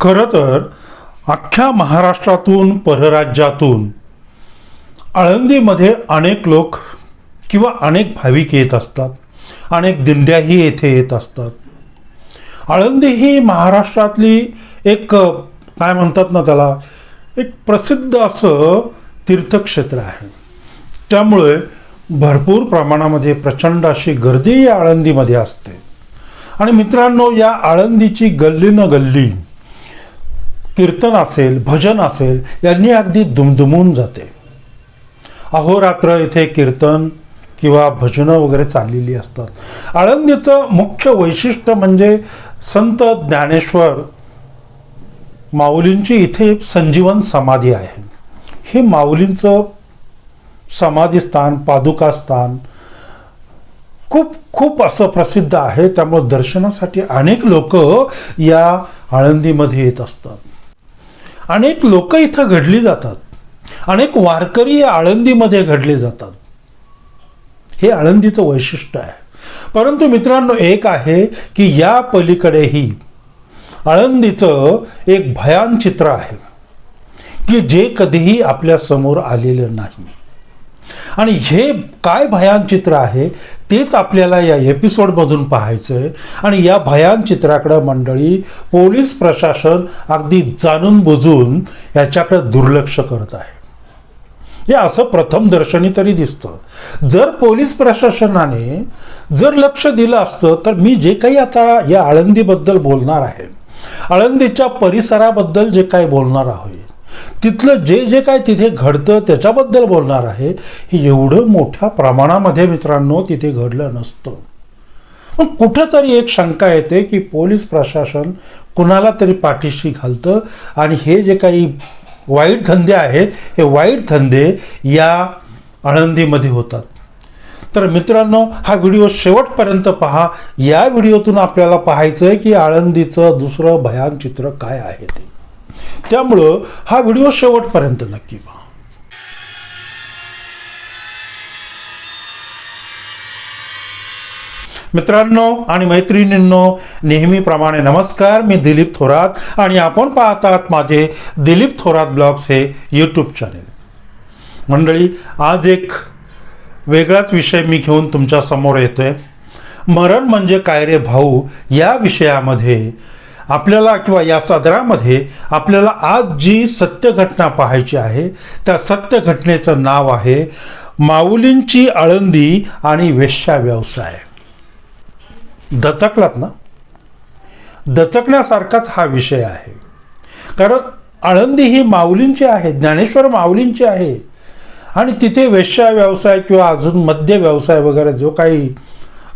खरं तर अख्ख्या महाराष्ट्रातून परराज्यातून आळंदीमध्ये अनेक लोक किंवा अनेक भाविक येत असतात अनेक दिंड्याही येथे येत असतात. आळंदी ही महाराष्ट्रातली एक काय म्हणतात ना त्याला एक प्रसिद्ध असं तीर्थक्षेत्र आहे. त्यामुळे भरपूर प्रमाणामध्ये प्रचंड अशी गर्दी या आळंदीमध्ये असते. आणि मित्रांनो या आळंदीची गल्ली न गल्ली कीर्तन असेल भजन असेल यांनी अगदी दुमदुमून जाते. अहोरात्र इथे कीर्तन किंवा भजनं वगैरे चाललेली असतात. आळंदीचं मुख्य वैशिष्ट्य म्हणजे संत ज्ञानेश्वर माऊलींची इथे संजीवन समाधी आहे. हे माऊलींचं समाधीस्थान पादुकास्थान खूप खूप असं प्रसिद्ध आहे. त्यामुळे दर्शनासाठी अनेक लोक या आळंदीमध्ये येत असतात. अनेक लोक इथं घडली जातात. अनेक वारकरी या आळंदीमध्ये घडले जातात. हे आळंदीचं वैशिष्ट्य आहे. परंतु मित्रांनो एक आहे की या पलीकडेही आळंदीचं एक भयान चित्र आहे की जे कधीही आपल्यासमोर आलेलं नाही. आणि हे काय भयान चित्र आहे तेच आपल्याला या एपिसोडमधून पाहायचं आहे आणि या भयान चित्राकडं मंडळी पोलीस प्रशासन अगदी जाणून बुजून याच्याकडे दुर्लक्ष करत आहे. हे असं प्रथम दर्शनी तरी दिसतं. जर पोलीस प्रशासनाने जर लक्ष दिलं असतं तर मी जे काही आता या आळंदीबद्दल बोलणार आहे आळंदीच्या परिसराबद्दल जे काही बोलणार आहे तिथलं जे जे काय तिथे घडतं त्याच्याबद्दल बोलणार आहे हे एवढं मोठ्या प्रमाणामध्ये मित्रांनो तिथे घडलं नसतं. पण कुठंतरी एक शंका येते की पोलीस प्रशासन कुणाला तरी पाठीशी घालतं आणि हे जे काही वाईट धंदे आहेत हे वाईट धंदे या आळंदीमध्ये होतात. तर मित्रांनो हा व्हिडिओ शेवटपर्यंत पहा. या व्हिडिओतून आपल्याला पाहायचं आहे की आळंदीचं दुसरं भयान चित्र काय आहे ते. त्यामुळं हा व्हिडिओ शेवटपर्यंत नक्की पहा. मित्रांनो आणि मैत्रिणींनो नेहमीप्रमाणे नमस्कार मी दिलीप थोरात आणि आपण पाहतात माझे दिलीप थोरात ब्लॉग्स हे यूट्यूब चॅनेल मंडळी आज एक वेगळाच विषय मी घेऊन तुमच्यासमोर येतोय. मरण म्हणजे काय रे भाऊ? या विषयामध्ये आपल्याला किंवा या सदरामध्ये आपल्याला आज जी सत्य घटना पाहायची आहे त्या सत्य घटनेचं नाव आहे माऊलींची आळंदी आणि वेश्या व्यवसाय. दचकलात ना? दचकण्यासारखाच हा विषय आहे. कारण आळंदी ही माऊलींची आहे ज्ञानेश्वर माऊलींची आहे. आणि तिथे वेश्या व्यवसाय किंवा अजून मद्य व्यवसाय वगैरे जो काही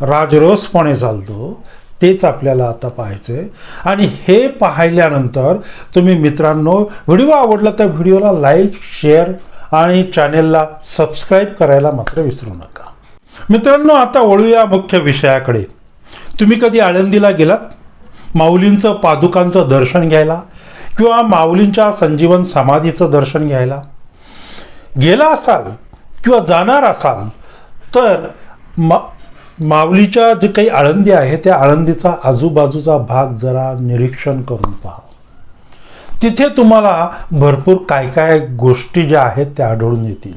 राजरोसपणे चालतो तेच आपल्याला आता पाहायचं आहे आणि हे पाहिल्यानंतर तुम्ही मित्रांनो व्हिडिओ आवडला तर व्हिडिओला लाईक शेअर आणि चॅनेलला सबस्क्राईब करायला मात्र विसरू नका. मित्रांनो आता वळूया मुख्य विषयाकडे. तुम्ही कधी आळंदीला गेलात? माऊलींचं पादुकांचं दर्शन घ्यायला किंवा माऊलींच्या संजीवन समाधीचं दर्शन घ्यायला? गेला असाल किंवा जाणार असाल तर मा माऊलीच्या जे काही आळंदी आहे त्या आळंदीचा आजूबाजूचा भाग जरा निरीक्षण करून पहा. तिथे तुम्हाला भरपूर काय काय गोष्टी ज्या आहेत त्या आढळून येतील.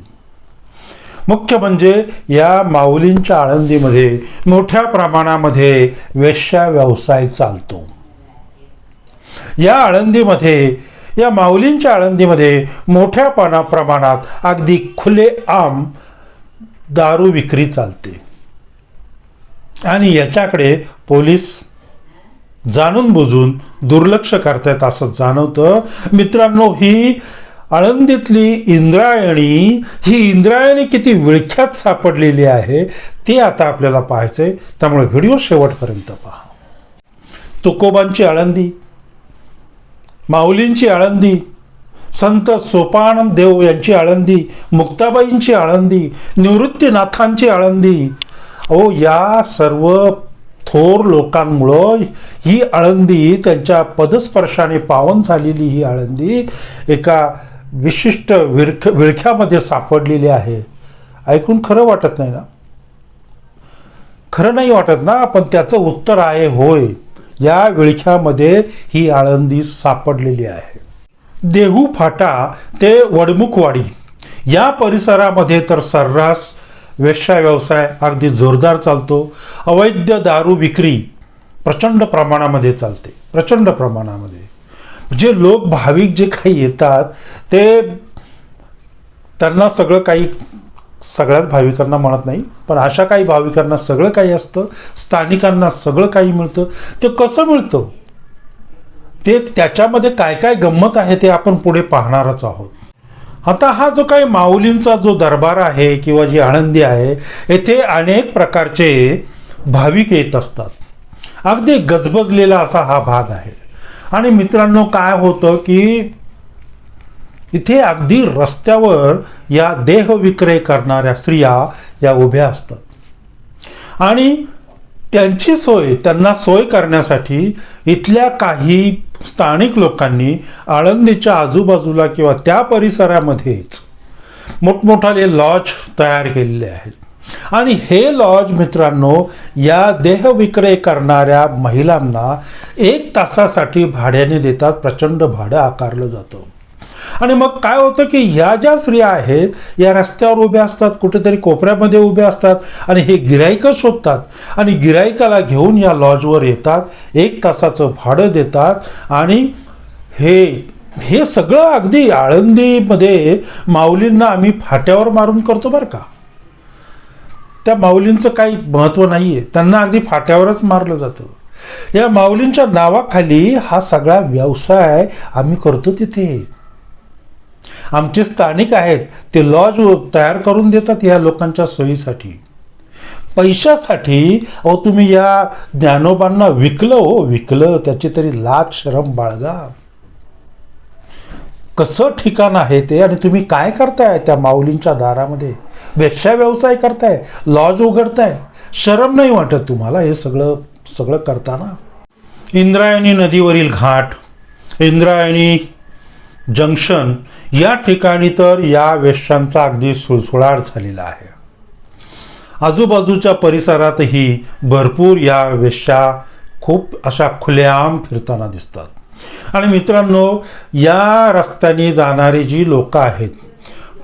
मुख्य म्हणजे या माऊलींच्या आळंदीमध्ये मोठ्या प्रमाणामध्ये वेश्या व्यवसाय चालतो. या आळंदीमध्ये या माऊलींच्या आळंदीमध्ये मोठ्या प्रमाणात अगदी खुले आम दारू विक्री चालते. आणि याच्याकडे पोलीस जाणून बुजून दुर्लक्ष करतायत असं जाणवतं. मित्रांनो ही आळंदीतली इंद्रायणी ही इंद्रायणी किती विळख्यात सापडलेली आहे ते आता आपल्याला पाहायचंय. त्यामुळे व्हिडिओ शेवटपर्यंत पहा. तुकोबांची आळंदी माऊलींची आळंदी संत सोपानंद देव यांची आळंदी मुक्ताबाईंची आळंदी निवृत्तीनाथांची आळंदी अहो या सर्व थोर लोकांमुळं ही आळंदी त्यांच्या पदस्पर्शाने पावन झालेली ही आळंदी एका विशिष्ट विरख विळख्यामध्ये सापडलेली आहे. ऐकून खरं वाटत नाही ना? खरं नाही वाटत ना पण त्याचं उत्तर आहे होय. या विळख्यामध्ये ही आळंदी सापडलेली आहे. देहू फाटा ते वडमुखवाडी. या परिसरामध्ये तर सर्रास वेश्या व्यवसाय अगदी जोरदार चालतो. अवैध दारू विक्री प्रचंड प्रमाणामध्ये चालते. प्रचंड प्रमाणामध्ये. जे लोक भाविक जे काही येतात ते त्यांना सगळं काही सगळ्याच भाविकांना म्हणत नाही पण अशा काही भाविकांना सगळं काही असतं स्थानिकांना सगळं काही मिळतं. ते कसं मिळतं? ते त्याच्यामध्ये काय काय गंमत आहे ते आपण पुढे पाहणारच आहोत. आता हा जो काही माऊलींचा जो दरबार आहे किंवा जी आळंदी आहे येथे अनेक प्रकारचे भाविक येत असतात. अगदी गजबजलेला असा हा भाग आहे. आणि मित्रांनो काय होतं की इथे अगदी रस्त्यावर या देह विक्रय करणाऱ्या स्त्रिया या उभ्या असतात. आणि त्यांची सोय त्यांना सोय करण्यासाठी इथल्या काही स्थानिक लोकांनी आळंदीच्या आजूबाजूला किंवा त्या परिसरामध्येच मोठमोठाले लॉज तयार केलेले आहेत. आणि हे लॉज मित्रांनो या देह विक्रय करणाऱ्या महिलांना एक तासासाठी भाड्याने देतात प्रचंड भाडं आकारलं जातं. आणि मग काय होतं की ह्या ज्या स्त्रिया आहेत या रस्त्यावर उभ्या असतात कुठेतरी कोपऱ्यामध्ये उभ्या असतात आणि हे गिराईकं शोधतात आणि गिराईकाला घेऊन या लॉजवर येतात एक तासाचं भाडं देतात आणि हे हे सगळं अगदी आळंदीमध्ये माऊलींना आम्ही फाट्यावर मारून करतो बरं का. त्या माऊलींचं काही महत्त्व नाही आहे त्यांना अगदी फाट्यावरच मारलं जातं. या माऊलींच्या नावाखाली हा सगळा व्यवसाय आम्ही करतो तिथे. आमचे स्थानिक आहेत ते लॉज तयार करून देतात या लोकांच्या सोयीसाठी. पैशासाठी अहो तुम्ही या ज्ञानोबांना विकलं हो विकलं त्याची तरी लाख शरम बाळगा. कसं ठिकाण आहे ते आणि तुम्ही काय करताय त्या माऊलींच्या दारामध्ये? वेश्या व्यवसाय करताय लॉज उघडताय शरम नाही वाटत तुम्हाला हे सगळं सगळं करताना? इंद्रायणी नदीवरील घाट इंद्रायणी जंक्शन या ठिकाणी तर या वेश्यांचा अगदी सुळसुळाट झालेला आहे. आजूबाजूच्या परिसरातही भरपूर या वेश्या खूप अशा खुलेआम फिरताना दिसतात. आणि मित्रांनो या रस्त्याने जाणारी जी लोक आहेत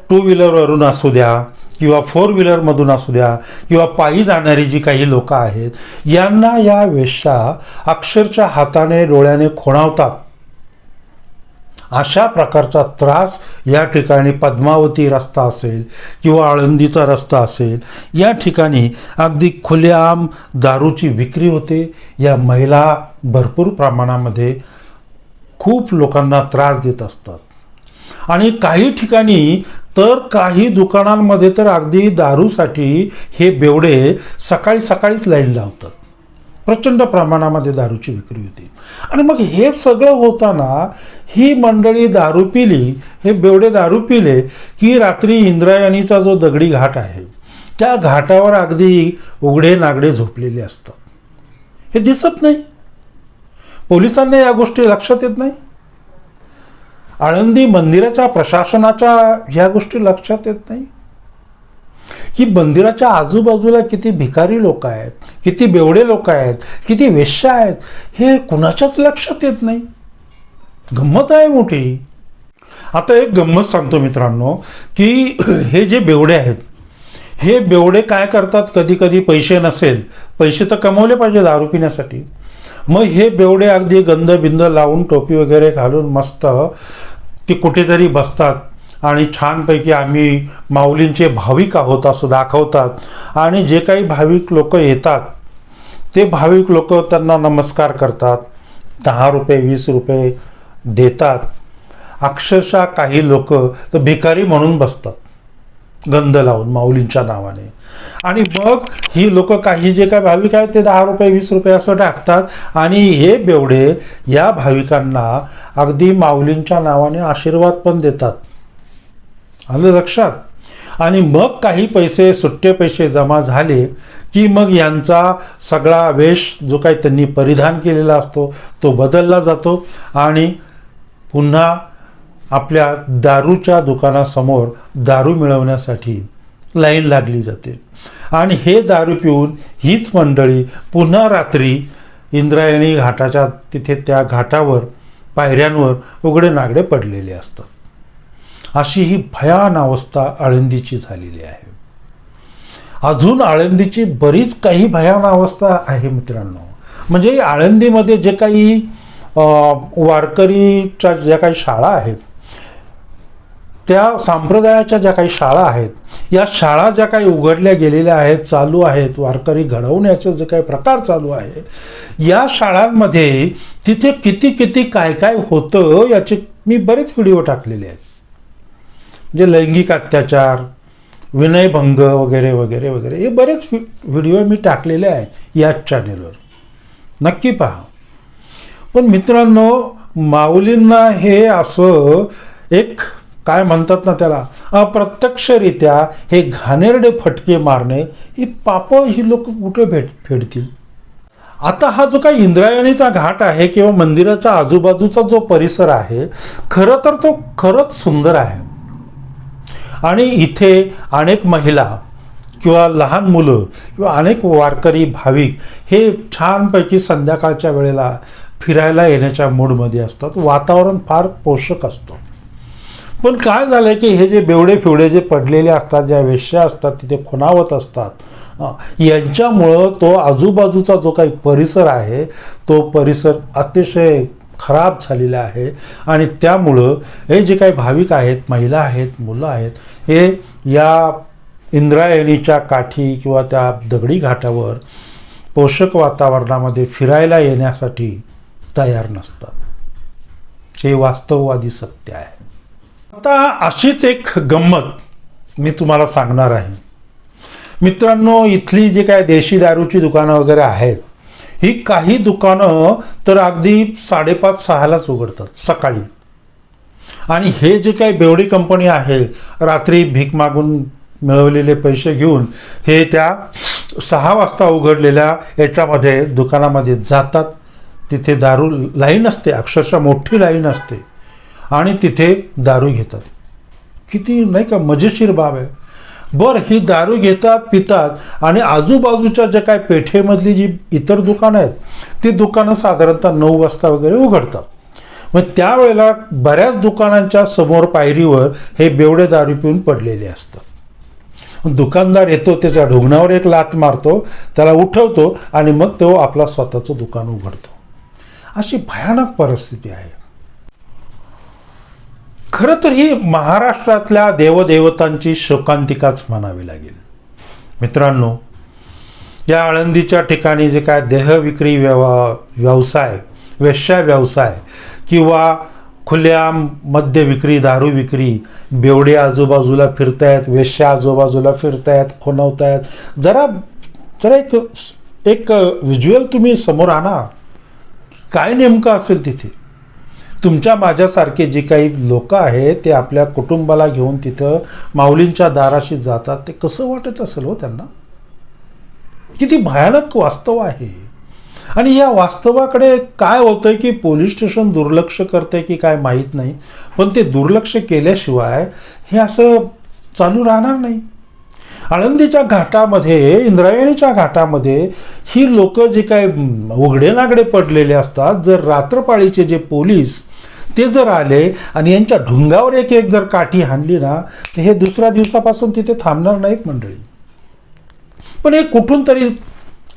टू व्हीलरवरून असू द्या किंवा फोर व्हीलरमधून असू द्या किंवा पायी जाणारी जी काही लोक आहेत यांना या वेश्या अक्षरशः हाताने डोळ्याने खोणावतात. अशा प्रकारचा त्रास या ठिकाणी पद्मावती रस्ता असेल किंवा आळंदीचा रस्ता असेल या ठिकाणी अगदी खुलेआम दारूची विक्री होते. या महिला भरपूर प्रमाणामध्ये खूप लोकांना त्रास देत असतात. आणि काही ठिकाणी तर काही दुकानांमध्ये तर अगदी दारूसाठी हे बेवडे सकाळी सकाळीच लाईन लावतात. प्रचंड प्रमाणामध्ये दारूची विक्री होती. आणि मग हे सगळं होताना ही मंडळी दारू पिली हे बेवडे दारू पिले की रात्री इंद्रायणीचा जो दगडी घाट आहे त्या घाटावर अगदी उघडे नागडे झोपलेले असतात. हे दिसत नाही. पोलिसांना या गोष्टी लक्षात येत नाही. आळंदी मंदिराच्या प्रशासनाच्या ह्या गोष्टी लक्षात येत नाही. की मंदिराच्या आजूबाजूला किती भिकारी लोक आहेत किती बेवडे लोक आहेत किती वेश्या आहेत हे कुणाच्याच लक्षात येत नाही. गंमत आहे मोठी. आता एक गंमत सांगतो मित्रांनो की हे जे बेवडे आहेत हे बेवडे काय करतात? कधी कधी पैसे नसेल पैसे तर कमवले पाहिजे दारू पिण्यासाठी. मग हे बेवडे अगदी गंध बिंद लावून टोपी वगैरे घालून मस्त ते कुठेतरी बसतात. आणि छानपैकी आम्ही माऊलींचे भाविक आहोत असं दाखवतात. आणि जे काही भाविक लोक येतात ते भाविक लोक त्यांना नमस्कार करतात. दहा रुपये वीस रुपये देतात. अक्षरशः काही लोक तर भिकारी म्हणून बसतात. गंध लावून माऊलींच्या नावाने. आणि मग ही लोक काही जे काय भाविक आहेत ते दहा रुपये वीस रुपये असं टाकतात. आणि हे बेवडे या भाविकांना अगदी माऊलींच्या नावाने आशीर्वाद पण देतात. आलं लक्षात. आणि मग काही पैसे सुट्टे पैसे जमा झाले की मग यांचा सगळा वेश जो काही त्यांनी परिधान केलेला असतो तो बदलला जातो आणि पुन्हा आपल्या दारूच्या दुकानासमोर दारू मिळवण्यासाठी लाईन लागली जाते. आणि हे दारू पिऊन हीच मंडळी पुन्हा रात्री इंद्रायणी घाटाच्या तिथे त्या घाटावर पायऱ्यांवर उघडे नागडे पडलेले असतात. अशी ही भयान अवस्था आळंदीची झालेली आहे. अजून आळंदीची बरीच काही भयान अवस्था आहे मित्रांनो. म्हणजे आळंदीमध्ये जे काही वारकरीच्या ज्या काही शाळा आहेत त्या संप्रदायाच्या ज्या काही शाळा आहेत या शाळा ज्या काही उघडल्या गेलेल्या आहेत चालू आहेत वारकरी घडवण्याचे जे काही प्रकार चालू आहे या शाळांमध्ये तिथे किती किती काय काय होतं याचे मी बरेच व्हिडिओ टाकलेले आहेत. म्हणजे लैंगिक अत्याचार विनयभंग वगैरे वगैरे वगैरे हे बरेच व्हिडिओ मी टाकलेले आहे याच चॅनेलवर नक्की पहा. पण मित्रांनो माऊलींना हे असं एक काय म्हणतात ना त्याला अप्रत्यक्षरित्या हे घाणेरडे फटके मारणे ही पापं ही लोक कुठे भेट फेडतील? आता हा जो काही इंद्रायणीचा घाट आहे किंवा मंदिराच्या आजूबाजूचा जो परिसर आहे खरं तर तो खरंच सुंदर आहे. आणि इथे अनेक महिला किंवा लहान मुलं किंवा अनेक वारकरी भाविक हे छानपैकी संध्याकाळच्या वेळेला फिरायला येण्याच्या मूडमध्ये असतात. वातावरण फार पोषक असतं. पण काय झालं आहे की हे जे बेवडे फिवडे जे पडलेले असतात ज्या वेश्या असतात तिथे खुणावत असतात यांच्यामुळं तो आजूबाजूचा जो काही परिसर आहे तो परिसर अतिशय खराब झालेला आहे. आणि त्यामुळं हे जे काही भाविक आहेत महिला आहेत मुलं आहेत हे या इंद्रायणीच्या काठी किंवा त्या दगडी घाटावर पोषक वातावरणामध्ये फिरायला येण्यासाठी तयार नसतात. हे वास्तववादी सत्य आहे. आता अशीच एक गंमत मी तुम्हाला सांगणार आहे. मित्रांनो इथली जी काय देशी दारूची दुकानं वगैरे आहेत ही काही दुकानं तर अगदी साडेपाच सहालाच उघडतात सकाळी. आणि हे जे काही बेवडी कंपनी आहे रात्री भीक मागून मिळवलेले पैसे घेऊन हे त्या सहा वाजता उघडलेल्या याच्यामध्ये दुकानामध्ये जातात. तिथे दारू लाईन असते अक्षरशः मोठी लाईन असते. आणि तिथे दारू घेतात. किती नाही का मजेशीर बाब आहे. बरं ही दारू घेतात पितात आणि आजूबाजूच्या ज्या काय पेठेमधली जी इतर दुकानं आहेत ती दुकानं साधारणतः नऊ वाजता वगैरे उघडतात. मग त्यावेळेला बऱ्याच दुकानांच्या समोर पायरीवर हे बेवडे दारू पिऊन पडलेले असतात. दुकानदार येतो त्याच्या ढोंगणावर एक लात मारतो त्याला उठवतो आणि मग तो आपला स्वतःचं दुकान उघडतो. अशी भयानक परिस्थिती आहे. खरं तर ही महाराष्ट्रातल्या देवदेवतांची शोकांतिकाच म्हणावी लागेल. मित्रांनो या आळंदीच्या ठिकाणी जे काय देहविक्री व्यवा व्यवसाय वेश्या व्यवसाय किंवा खुल्या मद्य विक्री दारू विक्री बेवडे आजूबाजूला फिरतायत वेश्या आजूबाजूला फिरतायत खुणवतायत. जरा जरा एक एक व्हिज्युअल तुम्ही समोर आणा. काय नेमकं असेल तिथे? तुमच्या माझ्यासारखे जे काही लोक आहेत ते आपल्या कुटुंबाला घेऊन तिथं माऊलींच्या दाराशी जातात ते कसं वाटत असेल हो त्यांना? किती भयानक वास्तव आहे. आणि या वास्तवाकडे काय होतंय की पोलीस स्टेशन दुर्लक्ष करते की काय माहीत नाही पण ते दुर्लक्ष केल्याशिवाय हे असं चालू राहणार नाही. आळंदीच्या घाटामध्ये इंद्रायणीच्या घाटामध्ये ही लोक जे काय उघडेनागडे पडलेले असतात जर रात्रपाळीचे जे पोलीस ते जर आले आणि यांच्या ढुंगावर एक एक जर काठी हाणली ना तर हे दुसऱ्या दिवसापासून तिथे थांबणार नाहीत मंडळी. पण हे कुठून तरी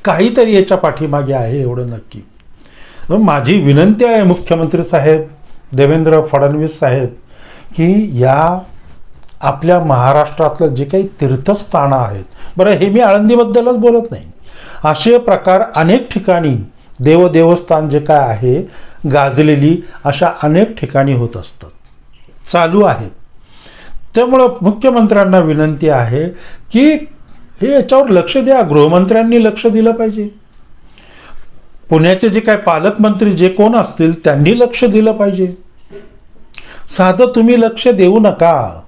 काहीतरी याच्या पाठीमागे आहे एवढं नक्की. माझी विनंती आहे मुख्यमंत्री साहेब देवेंद्र फडणवीस साहेब की या आपल्या महाराष्ट्रातलं जे काही तीर्थस्थानं आहेत बरं हे मी आळंदीबद्दलच बोलत नाही. असे प्रकार अनेक ठिकाणी देवदेवस्थान जे काय आहे गाजलेली अशा अनेक ठिकाणी होत असतात. चालू आहेत. त्यामुळं मुख्यमंत्र्यांना विनंती आहे की हे याच्यावर लक्ष द्या. गृहमंत्र्यांनी लक्ष दिलं पाहिजे. पुण्याचे जे काय पालकमंत्री जे कोण असतील त्यांनी लक्ष दिलं पाहिजे. साधं तुम्ही लक्ष देऊ नका.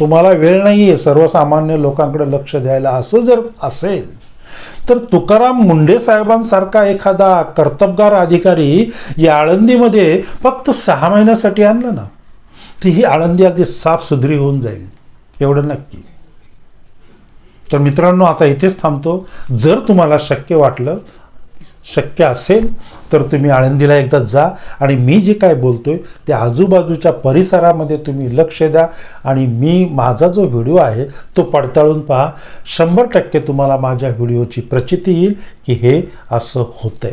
तुम्हाला वेळ नाही आहे सर्वसामान्य लोकांकडे लक्ष द्यायला. असं जर असेल तर तुकाराम मुंडे साहेबांसारखा एखादा कर्तबगार अधिकारी या आळंदीमध्ये फक्त सहा महिन्यासाठी आणलं ना तर ही आळंदी अगदी साफसुधरी होऊन जाईल. एवढं नक्की. तर मित्रांनो आता इथेच थांबतो. जर तुम्हाला शक्य वाटलं शक्य असेल तर तुम्ही आळंदीला एकदा जा आणि मी जे काय बोलतोय ते आजूबाजूच्या परिसरामध्ये तुम्ही लक्ष द्या आणि मी माझा जो व्हिडिओ आहे तो पडताळून पहा. शंभर टक्के तुम्हाला माझ्या व्हिडिओची प्रचिती येईल की हे असं होतंय.